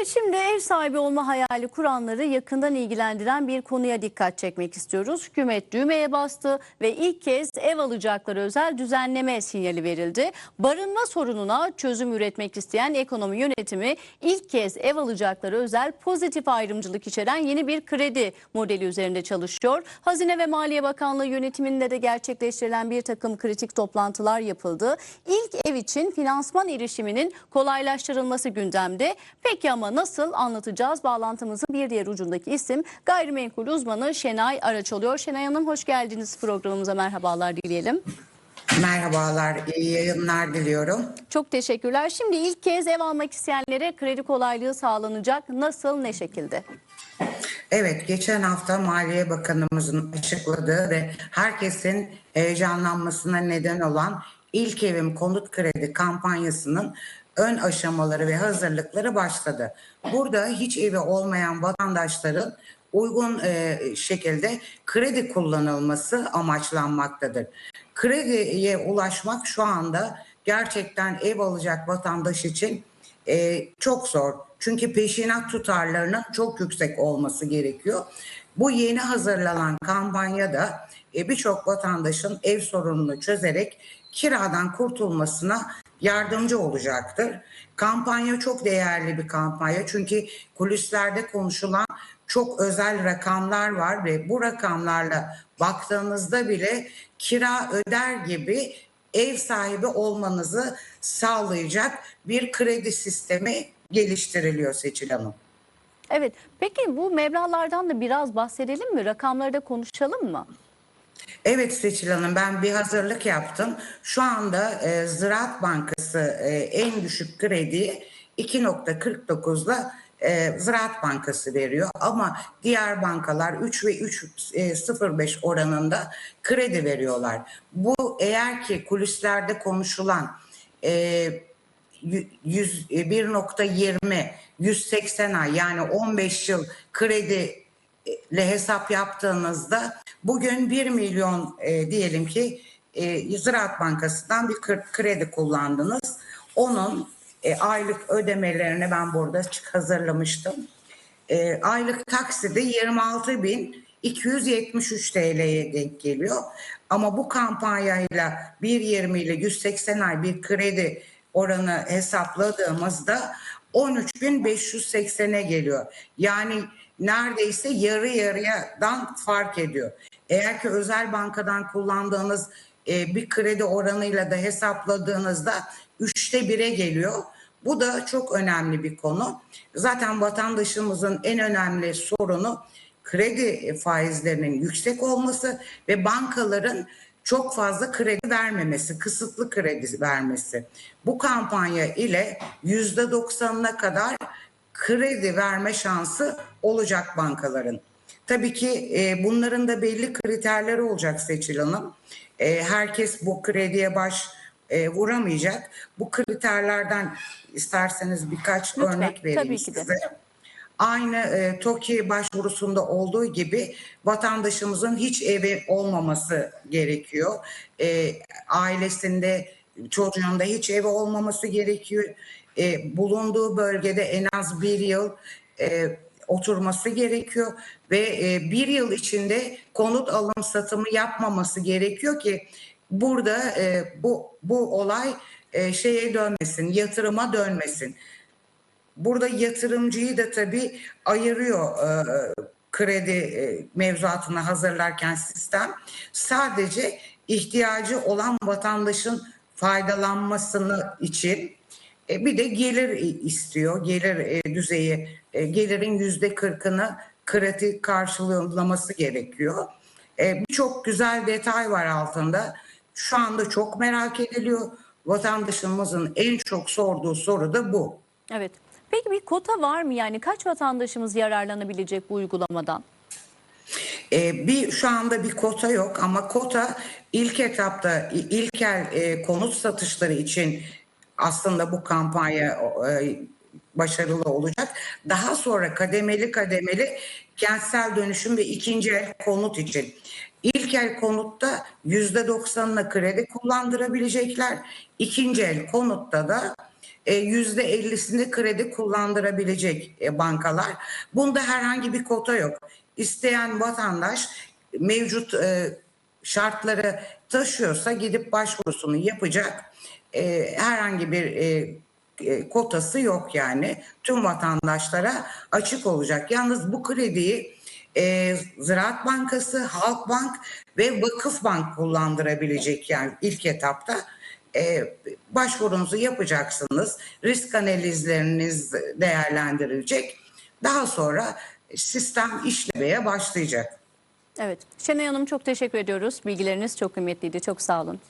Evet şimdi ev sahibi olma hayali kuranları yakından ilgilendiren bir konuya dikkat çekmek istiyoruz. Hükümet düğmeye bastı ve ilk kez ev alacakları özel düzenleme sinyali verildi. Barınma sorununa çözüm üretmek isteyen ekonomi yönetimi ilk kez ev alacakları özel pozitif ayrımcılık içeren yeni bir kredi modeli üzerinde çalışıyor. Hazine ve Maliye Bakanlığı yönetiminde de gerçekleştirilen bir takım kritik toplantılar yapıldı. İlk ev için finansman erişiminin kolaylaştırılması gündemde. Peki ama nasıl anlatacağız? Bağlantımızın bir diğer ucundaki isim gayrimenkul uzmanı Şenay Araç oluyor. Şenay Hanım hoş geldiniz programımıza merhabalar dileyelim. Merhabalar, iyi yayınlar diliyorum. Çok teşekkürler. Şimdi ilk kez ev almak isteyenlere kredi kolaylığı sağlanacak. Nasıl ne şekilde? Evet, geçen hafta Maliye Bakanımızın açıkladığı ve herkesin heyecanlanmasına neden olan İlk Evim Konut Kredi kampanyasının ön aşamaları ve hazırlıkları başladı. Burada hiç evi olmayan vatandaşların uygun e, şekilde kredi kullanılması amaçlanmaktadır. Krediye ulaşmak şu anda gerçekten ev alacak vatandaş için e, çok zor. Çünkü peşinat tutarlarının çok yüksek olması gerekiyor. Bu yeni hazırlanan kampanyada e, birçok vatandaşın ev sorununu çözerek kiradan kurtulmasına yardımcı olacaktır. Kampanya çok değerli bir kampanya çünkü kulislerde konuşulan çok özel rakamlar var ve bu rakamlarla baktığınızda bile kira öder gibi ev sahibi olmanızı sağlayacak bir kredi sistemi geliştiriliyor Seçil Hanım. Evet peki bu meblağlardan da biraz bahsedelim mi? Rakamları da konuşalım mı? Evet Seçil Hanım ben bir hazırlık yaptım. Şu anda e, Ziraat Bankası e, en düşük krediyi 2.49'la e, Ziraat Bankası veriyor. Ama diğer bankalar 3 ve 3.05 oranında kredi veriyorlar. Bu eğer ki kulislerde konuşulan e, 100, 1.20 180 ay yani 15 yıl kredi ile hesap yaptığınızda bugün 1 milyon e, diyelim ki e, Ziraat Bankası'ndan bir kredi kullandınız. Onun e, aylık ödemelerini ben burada hazırlamıştım. E, aylık taksidi 26.273 TL'ye denk geliyor. Ama bu kampanyayla 1.20 ile 180 ay bir kredi oranı hesapladığımızda 13.580'e geliyor. Yani neredeyse yarı yarıyadan fark ediyor. Eğer ki özel bankadan kullandığınız e, bir kredi oranıyla da hesapladığınızda üçte bire geliyor. Bu da çok önemli bir konu. Zaten vatandaşımızın en önemli sorunu kredi faizlerinin yüksek olması ve bankaların çok fazla kredi vermemesi, kısıtlı kredi vermesi. Bu kampanya ile yüzde doksanına kadar kredi verme şansı olacak bankaların. Tabii ki e, bunların da belli kriterleri olacak Seçil Hanım. E, herkes bu krediye baş e, vuramayacak. Bu kriterlerden isterseniz birkaç Lütfen, örnek vereyim tabii ki de. size. Aynı e, TOKİ başvurusunda olduğu gibi vatandaşımızın hiç evi olmaması gerekiyor. E, ailesinde çocuğunda hiç evi olmaması gerekiyor. E, bulunduğu bölgede en az bir yıl e, oturması gerekiyor ve e, bir yıl içinde konut alım satımı yapmaması gerekiyor ki burada e, bu bu olay e, şeye dönmesin, yatırıma dönmesin. Burada yatırımcıyı da tabii ayırıyor e, kredi e, mevzuatını hazırlarken sistem. Sadece ihtiyacı olan vatandaşın faydalanmasını için e, bir de gelir istiyor. Gelir e, düzeyi, e, gelirin yüzde kırkını kredi karşılaması gerekiyor. Birçok güzel detay var altında. Şu anda çok merak ediliyor. Vatandaşımızın en çok sorduğu soru da bu. Evet. Peki bir kota var mı? Yani kaç vatandaşımız yararlanabilecek bu uygulamadan? Ee, bir şu anda bir kota yok ama kota ilk etapta ilkel e, konut satışları için aslında bu kampanya e, başarılı olacak. Daha sonra kademeli kademeli kentsel dönüşüm ve ikinci el konut için. İlk el konutta yüzde doksanına kredi kullandırabilecekler. İkinci el konutta da e, yüzde 50'sini kredi kullandırabilecek e, bankalar. Bunda herhangi bir kota yok. İsteyen vatandaş mevcut e, şartları taşıyorsa gidip başvurusunu yapacak. E, herhangi bir e, e, kotası yok yani. Tüm vatandaşlara açık olacak. Yalnız bu krediyi e, Ziraat Bankası, Halkbank ve Vakıfbank kullandırabilecek yani ilk etapta. E, başvurunuzu yapacaksınız. Risk analizleriniz değerlendirilecek. Daha sonra sistem işlemeye başlayacak. Evet. Şenay Hanım çok teşekkür ediyoruz. Bilgileriniz çok kıymetliydi. Çok sağ olun.